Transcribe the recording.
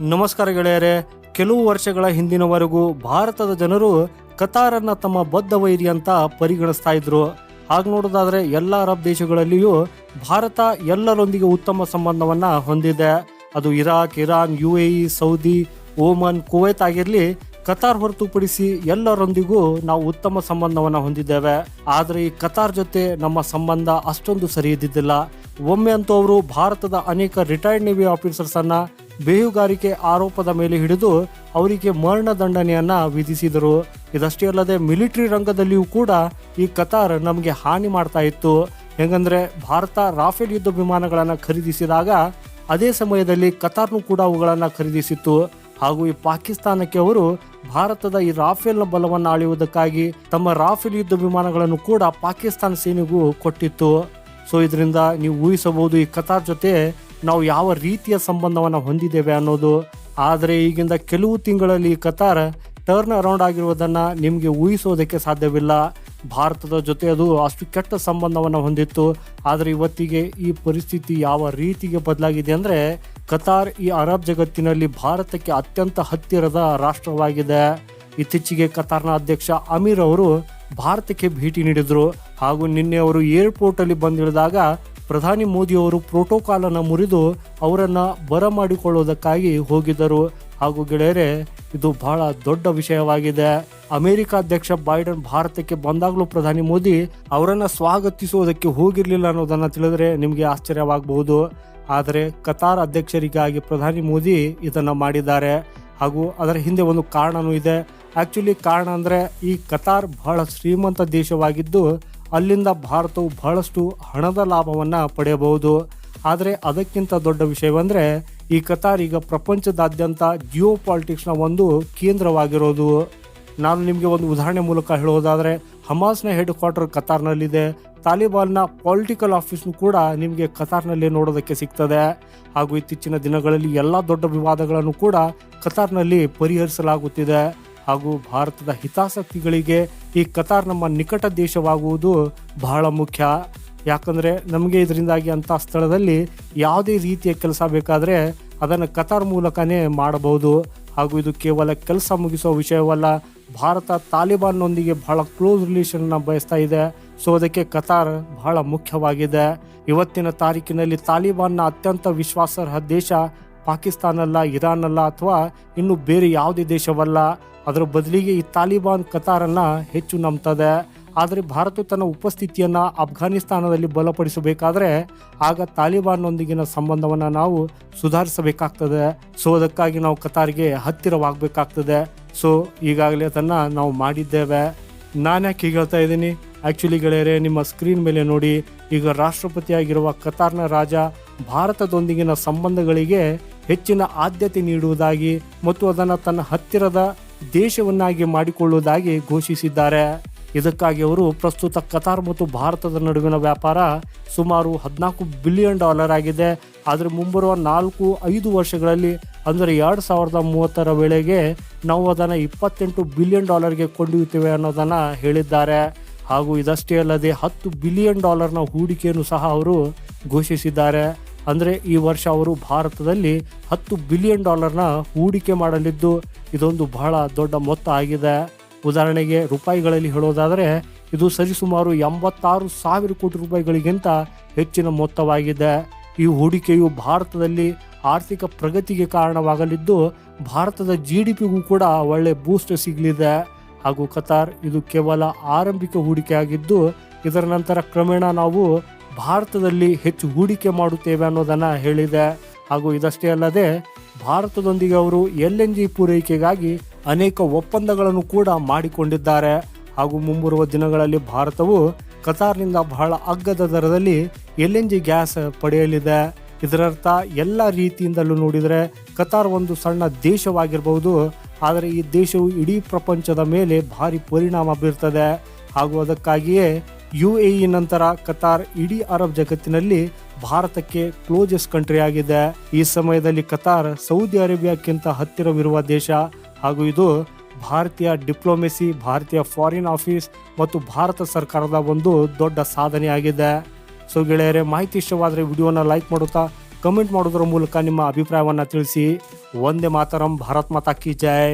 ನಮಸ್ಕಾರ ಗೆಳೆಯರೆ, ಕೆಲವು ವರ್ಷಗಳ ಹಿಂದಿನವರೆಗೂ ಭಾರತದ ಜನರು ಕತಾರನ್ನ ತಮ್ಮ ಬದ್ಧ ವೈರಿ ಅಂತ ಪರಿಗಣಿಸ್ತಾ ಇದ್ರು. ಹಾಗೆ ನೋಡೋದಾದ್ರೆ ಎಲ್ಲ ಅರಬ್ ದೇಶಗಳಲ್ಲಿಯೂ ಭಾರತ ಎಲ್ಲರೊಂದಿಗೆ ಉತ್ತಮ ಸಂಬಂಧವನ್ನ ಹೊಂದಿದೆ. ಅದು Iraq, Iran U A E Saudi Oman Kuwait ಆಗಿರಲಿ ಕತಾರ್ ಹೊರತುಪಡಿಸಿ ಎಲ್ಲರೊಂದಿಗೂ ನಾವು ಉತ್ತಮ ಸಂಬಂಧವನ್ನ ಹೊಂದಿದ್ದೇವೆ. ಆದರೆ ಈ ಕತಾರ್ ಜೊತೆ ನಮ್ಮ ಸಂಬಂಧ ಅಷ್ಟೊಂದು ಸರಿ ಇದ್ದಿದ್ದಿಲ್ಲ ಒಮ್ಮೆ ಅಂತೂ ಅವರು ಭಾರತದ ಅನೇಕ ರಿಟೈರ್ಡ್ ನೇವಿ ಆಫೀಸರ್ಸ್ ಅನ್ನ ಬೇಹುಗಾರಿಕೆ ಆರೋಪದ ಮೇಲೆ ಹಿಡಿದು ಅವರಿಗೆ ಮರಣದಂಡನೆಯನ್ನ ವಿಧಿಸಿದರು. ಇದಷ್ಟೇ ಅಲ್ಲದೆ ಮಿಲಿಟರಿ ರಂಗದಲ್ಲಿಯೂ ಕೂಡ ಈ ಕತಾರ್ ನಮಗೆ ಹಾನಿ ಮಾಡ್ತಾ ಇತ್ತು. ಹೆಂಗಂದ್ರೆ ಭಾರತ ರಾಫೇಲ್ ಯುದ್ಧ ವಿಮಾನಗಳನ್ನು ಖರೀದಿಸಿದಾಗ ಅದೇ ಸಮಯದಲ್ಲಿ ಕತಾರ್ನು ಕೂಡ ಅವುಗಳನ್ನು ಖರೀದಿಸಿತ್ತು. ಹಾಗೂ ಈ ಪಾಕಿಸ್ತಾನಕ್ಕೆ ಅವರು ಭಾರತದ ಈ ರಾಫೇಲ್ನ ಬಲವನ್ನು ಆಳುವುದಕ್ಕಾಗಿ ತಮ್ಮ ರಾಫೇಲ್ ಯುದ್ಧ ವಿಮಾನಗಳನ್ನು ಕೂಡ ಪಾಕಿಸ್ತಾನ ಸೇನೆಗೂ ಕೊಟ್ಟಿತ್ತು. ಸೊ, ಇದರಿಂದ ನೀವು ಊಹಿಸಬಹುದು ಈ ಕತಾರ್ ಜೊತೆ ನಾವು ಯಾವ ರೀತಿಯ ಸಂಬಂಧವನ್ನು ಹೊಂದಿದ್ದೇವೆ ಅನ್ನೋದು. ಆದರೆ ಈಗಿಂದ ಕೆಲವು ತಿಂಗಳಲ್ಲಿ ಕತಾರ್ ಟರ್ನ್ ಅರೌಂಡ್ ಆಗಿರುವುದನ್ನು ನಿಮಗೆ ಊಹಿಸೋದಕ್ಕೆ ಸಾಧ್ಯವಿಲ್ಲ. ಭಾರತದ ಜೊತೆ ಅದು ಅಷ್ಟು ಕೆಟ್ಟ ಸಂಬಂಧವನ್ನು ಹೊಂದಿತ್ತು. ಆದರೆ ಇವತ್ತಿಗೆ ಈ ಪರಿಸ್ಥಿತಿ ಯಾವ ರೀತಿಗೆ ಬದಲಾಗಿದೆ ಅಂದರೆ ಕತಾರ್ ಈ ಅರಬ್ ಜಗತ್ತಿನಲ್ಲಿ ಭಾರತಕ್ಕೆ ಅತ್ಯಂತ ಹತ್ತಿರದ ರಾಷ್ಟ್ರವಾಗಿದೆ. ಇತ್ತೀಚೆಗೆ ಕತಾರ್ನ ಅಧ್ಯಕ್ಷ ಅಮೀರ್ ಅವರು ಭಾರತಕ್ಕೆ ಭೇಟಿ ನೀಡಿದರು. ಹಾಗೂ ನಿನ್ನೆ ಅವರು ಏರ್ಪೋರ್ಟಲ್ಲಿ ಬಂದಿಳಿದಾಗ ಪ್ರಧಾನಿ ಮೋದಿ ಅವರು ಪ್ರೋಟೋಕಾಲ್ ಅನ್ನು ಮುರಿದು ಅವರನ್ನು ಬರಮಾಡಿಕೊಳ್ಳುವುದಕ್ಕಾಗಿ ಹೋಗಿದ್ದರು. ಹಾಗೂ ಗೆಳೆಯರೆ, ಇದು ಬಹಳ ದೊಡ್ಡ ವಿಷಯವಾಗಿದೆ. ಅಮೆರಿಕ ಅಧ್ಯಕ್ಷ ಬೈಡನ್ ಭಾರತಕ್ಕೆ ಬಂದಾಗಲೂ ಪ್ರಧಾನಿ ಮೋದಿ ಅವರನ್ನು ಸ್ವಾಗತಿಸುವುದಕ್ಕೆ ಹೋಗಿರಲಿಲ್ಲ ಅನ್ನೋದನ್ನ ತಿಳಿದರೆ ನಿಮಗೆ ಆಶ್ಚರ್ಯವಾಗಬಹುದು. ಆದರೆ ಕತಾರ್ ಅಧ್ಯಕ್ಷರಿಗಾಗಿ ಪ್ರಧಾನಿ ಮೋದಿ ಇದನ್ನು ಮಾಡಿದ್ದಾರೆ. ಹಾಗೂ ಅದರ ಹಿಂದೆ ಒಂದು ಕಾರಣನೂ ಇದೆ. ಆ್ಯಕ್ಚುಲಿ ಕಾರಣ ಅಂದ್ರೆ ಈ ಕತಾರ್ ಬಹಳ ಶ್ರೀಮಂತ ದೇಶವಾಗಿದ್ದು ಅಲ್ಲಿಂದ ಭಾರತವು ಬಹಳಷ್ಟು ಹಣದ ಲಾಭವನ್ನು ಪಡೆಯಬಹುದು. ಆದರೆ ಅದಕ್ಕಿಂತ ದೊಡ್ಡ ವಿಷಯವೆಂದರೆ ಈ ಕತಾರ್ ಈಗ ಪ್ರಪಂಚದಾದ್ಯಂತ ಜಿಯೋ ಪಾಲಿಟಿಕ್ಸ್ನ ಒಂದು ಕೇಂದ್ರವಾಗಿರೋದು. ನಾನು ನಿಮಗೆ ಒಂದು ಉದಾಹರಣೆ ಮೂಲಕ ಹೇಳೋದಾದರೆ ಹಮಾಸ್ನ ಹೆಡ್ ಕ್ವಾರ್ಟರ್ ಕತಾರ್ನಲ್ಲಿದೆ. ತಾಲಿಬಾನ್ನ ಪೊಲಿಟಿಕಲ್ ಆಫೀಸ್ನು ಕೂಡ ನಿಮಗೆ ಕತಾರ್ನಲ್ಲಿ ನೋಡೋದಕ್ಕೆ ಸಿಗ್ತದೆ. ಹಾಗೂ ಇತ್ತೀಚಿನ ದಿನಗಳಲ್ಲಿ ಎಲ್ಲ ದೊಡ್ಡ ವಿವಾದಗಳನ್ನು ಕೂಡ ಕತಾರ್ನಲ್ಲಿ ಪರಿಹರಿಸಲಾಗುತ್ತಿದೆ. ಹಾಗೂ ಭಾರತದ ಹಿತಾಸಕ್ತಿಗಳಿಗೆ ಈ ಕತಾರ್ ನಮ್ಮ ನಿಕಟ ದೇಶವಾಗುವುದು ಬಹಳ ಮುಖ್ಯ. ಯಾಕಂದರೆ ನಮಗೆ ಇದರಿಂದಾಗಿ ಅಂಥ ಸ್ಥಳದಲ್ಲಿ ಯಾವುದೇ ರೀತಿಯ ಕೆಲಸ ಬೇಕಾದರೆ ಅದನ್ನು ಕತಾರ್ ಮೂಲಕನೇ ಮಾಡಬಹುದು. ಹಾಗೂ ಇದು ಕೇವಲ ಕೆಲಸ ಮುಗಿಸೋ ವಿಷಯವಲ್ಲ, ಭಾರತ ತಾಲಿಬಾನ್ನೊಂದಿಗೆ ಬಹಳ ಕ್ಲೋಸ್ ರಿಲೇಷನ್ನ ಬಯಸ್ತಾ ಇದೆ. ಸೊ, ಅದಕ್ಕೆ ಕತಾರ್ ಬಹಳ ಮುಖ್ಯವಾಗಿದೆ. ಇವತ್ತಿನ ತಾರೀಕಿನಲ್ಲಿ ತಾಲಿಬಾನ್ನ ಅತ್ಯಂತ ವಿಶ್ವಾಸಾರ್ಹ ದೇಶ ಪಾಕಿಸ್ತಾನಲ್ಲ ಇರಾನ್ ಅಲ್ಲ ಅಥವಾ ಇನ್ನು ಬೇರೆ ಯಾವುದೇ ದೇಶವಲ್ಲ. ಅದರ ಬದಲಿಗೆ ಈ ತಾಲಿಬಾನ್ ಕತಾರನ್ನ ಹೆಚ್ಚು ನಂಬ್ತದೆ. ಆದರೆ ಭಾರತ ತನ್ನ ಉಪಸ್ಥಿತಿಯನ್ನ ಅಫ್ಘಾನಿಸ್ತಾನದಲ್ಲಿ ಬಲಪಡಿಸಬೇಕಾದ್ರೆ ಆಗ ತಾಲಿಬಾನ್ನೊಂದಿಗಿನ ಸಂಬಂಧವನ್ನ ನಾವು ಸುಧಾರಿಸಬೇಕಾಗ್ತದೆ. ಸೊ ಅದಕ್ಕಾಗಿ ನಾವು ಕತಾರ್ಗೆ ಹತ್ತಿರವಾಗಬೇಕಾಗ್ತದೆ. ಸೊ ಈಗಾಗಲೇ ಅದನ್ನು ನಾವು ಮಾಡಿದ್ದೇವೆ. ನಾನು ಯಾಕೆ ಹೀಗೆ ಹೇಳ್ತಾ ಇದ್ದೀನಿ? ಆ್ಯಕ್ಚುಲಿ ಗೆಳೆಯರೆ, ನಿಮ್ಮ ಸ್ಕ್ರೀನ್ ಮೇಲೆ ನೋಡಿ, ಈಗ ರಾಷ್ಟ್ರಪತಿಯಾಗಿರುವ ಕತಾರ್ನ ರಾಜ ಭಾರತದೊಂದಿಗಿನ ಸಂಬಂಧಗಳಿಗೆ ಹೆಚ್ಚಿನ ಆದ್ಯತೆ ನೀಡುವುದಾಗಿ ಮತ್ತು ಅದನ್ನು ತನ್ನ ಹತ್ತಿರದ ದೇಶವನ್ನಾಗಿ ಮಾಡಿಕೊಳ್ಳುವುದಾಗಿ ಘೋಷಿಸಿದ್ದಾರೆ. ಇದಕ್ಕಾಗಿ ಅವರು ಪ್ರಸ್ತುತ ಕತಾರ್ ಮತ್ತು ಭಾರತದ ನಡುವಿನ ವ್ಯಾಪಾರ ಸುಮಾರು ಹದಿನಾಲ್ಕು ಬಿಲಿಯನ್ ಡಾಲರ್ ಆಗಿದೆ. ಆದರೆ ಮುಂಬರುವ ನಾಲ್ಕು, ಐದು ವರ್ಷಗಳಲ್ಲಿ, ಅಂದರೆ ಎರಡು ಸಾವಿರದ ಮೂವತ್ತರ ವೇಳೆಗೆ ನಾವು ಅದನ್ನು ಇಪ್ಪತ್ತೆಂಟು ಬಿಲಿಯನ್ ಡಾಲರ್ಗೆ ಕೊಂಡೊಯ್ಯುತ್ತೇವೆ ಅನ್ನೋದನ್ನು ಹೇಳಿದ್ದಾರೆ. ಹಾಗೂ ಇದಷ್ಟೇ ಅಲ್ಲದೆ ಹತ್ತು ಬಿಲಿಯನ್ ಡಾಲರ್ನ ಹೂಡಿಕೆಯನ್ನು ಸಹ ಅವರು ಘೋಷಿಸಿದ್ದಾರೆ. ಅಂದರೆ ಈ ವರ್ಷ ಅವರು ಭಾರತದಲ್ಲಿ ಹತ್ತು ಬಿಲಿಯನ್ ಡಾಲರ್ನ ಹೂಡಿಕೆ ಮಾಡಲಿದ್ದು ಇದೊಂದು ಬಹಳ ದೊಡ್ಡ ಮೊತ್ತ ಆಗಿದೆ. ಉದಾಹರಣೆಗೆ ರೂಪಾಯಿಗಳಲ್ಲಿ ಹೇಳೋದಾದರೆ ಇದು ಸರಿಸುಮಾರು ಎಂಬತ್ತಾರು ಸಾವಿರ ಕೋಟಿ ರೂಪಾಯಿಗಳಿಗಿಂತ ಹೆಚ್ಚಿನ ಮೊತ್ತವಾಗಿದೆ. ಈ ಹೂಡಿಕೆಯು ಭಾರತದಲ್ಲಿ ಆರ್ಥಿಕ ಪ್ರಗತಿಗೆ ಕಾರಣವಾಗಲಿದ್ದು ಭಾರತದ ಜಿ ಡಿ ಪಿಗೂ ಕೂಡ ಒಳ್ಳೆ ಬೂಸ್ಟ್ ಸಿಗಲಿದೆ. ಹಾಗೂ ಕತಾರ್ ಇದು ಕೇವಲ ಆರಂಭಿಕ ಹೂಡಿಕೆ ಆಗಿದ್ದು ಇದರ ನಂತರ ಕ್ರಮೇಣ ನಾವು ಭಾರತದಲ್ಲಿ ಹೆಚ್ಚು ಹೂಡಿಕೆ ಮಾಡುತ್ತೇವೆ ಅನ್ನೋದನ್ನು ಹೇಳಿದೆ. ಹಾಗೂ ಇದಷ್ಟೇ ಅಲ್ಲದೆ, ಭಾರತದೊಂದಿಗೆ ಅವರು ಎಲ್ ಎನ್ ಜಿ ಪೂರೈಕೆಗಾಗಿ ಅನೇಕ ಒಪ್ಪಂದಗಳನ್ನು ಕೂಡ ಮಾಡಿಕೊಂಡಿದ್ದಾರೆ. ಹಾಗೂ ಮುಂಬರುವ ದಿನಗಳಲ್ಲಿ ಭಾರತವು ಕತಾರ್ನಿಂದ ಬಹಳ ಅಗ್ಗದ ದರದಲ್ಲಿ ಎಲ್ ಎನ್ ಜಿ ಗ್ಯಾಸ್ ಪಡೆಯಲಿದೆ. ಇದರರ್ಥ, ಎಲ್ಲ ರೀತಿಯಿಂದಲೂ ನೋಡಿದರೆ ಕತಾರ್ ಒಂದು ಸಣ್ಣ ದೇಶವಾಗಿರಬಹುದು. ಆದರೆ ಈ ದೇಶವು ಇಡೀ ಪ್ರಪಂಚದ ಮೇಲೆ ಭಾರಿ ಪರಿಣಾಮ ಬೀರ್ತದೆ. ಹಾಗೂ ಅದಕ್ಕಾಗಿಯೇ ಯು ಎ ಇ ನಂತರ ಕತಾರ್ ಇಡೀ ಅರಬ್ ಜಗತ್ತಿನಲ್ಲಿ ಭಾರತಕ್ಕೆ ಕ್ಲೋಸೆಸ್ಟ್ ಕಂಟ್ರಿ ಆಗಿದೆ. ಈ ಸಮಯದಲ್ಲಿ ಕತಾರ್ ಸೌದಿ ಅರೇಬಿಯಾಕ್ಕಿಂತ ಹತ್ತಿರವಿರುವ ದೇಶ ಹಾಗೂ ಇದು ಭಾರತೀಯ ಡಿಪ್ಲೊಮೆಸಿ, ಭಾರತೀಯ ಫಾರಿನ್ ಆಫೀಸ್ ಮತ್ತು ಭಾರತ ಸರ್ಕಾರದ ಒಂದು ದೊಡ್ಡ ಸಾಧನೆ ಆಗಿದೆ ಸೊ ಗೆಳೆಯರೇ, ಮಾಹಿತಿ ಇಷ್ಟವಾದರೆ ವಿಡಿಯೋನ ಲೈಕ್ ಮಾಡುತ್ತಾ ಕಮೆಂಟ್ ಮಾಡೋದ್ರ ಮೂಲಕ ನಿಮ್ಮ ಅಭಿಪ್ರಾಯವನ್ನು ತಿಳಿಸಿ. ಒಂದೇ ಮಾತರಂ, ಭಾರತ್ ಮಾತಾ ಕಿ ಜೈ.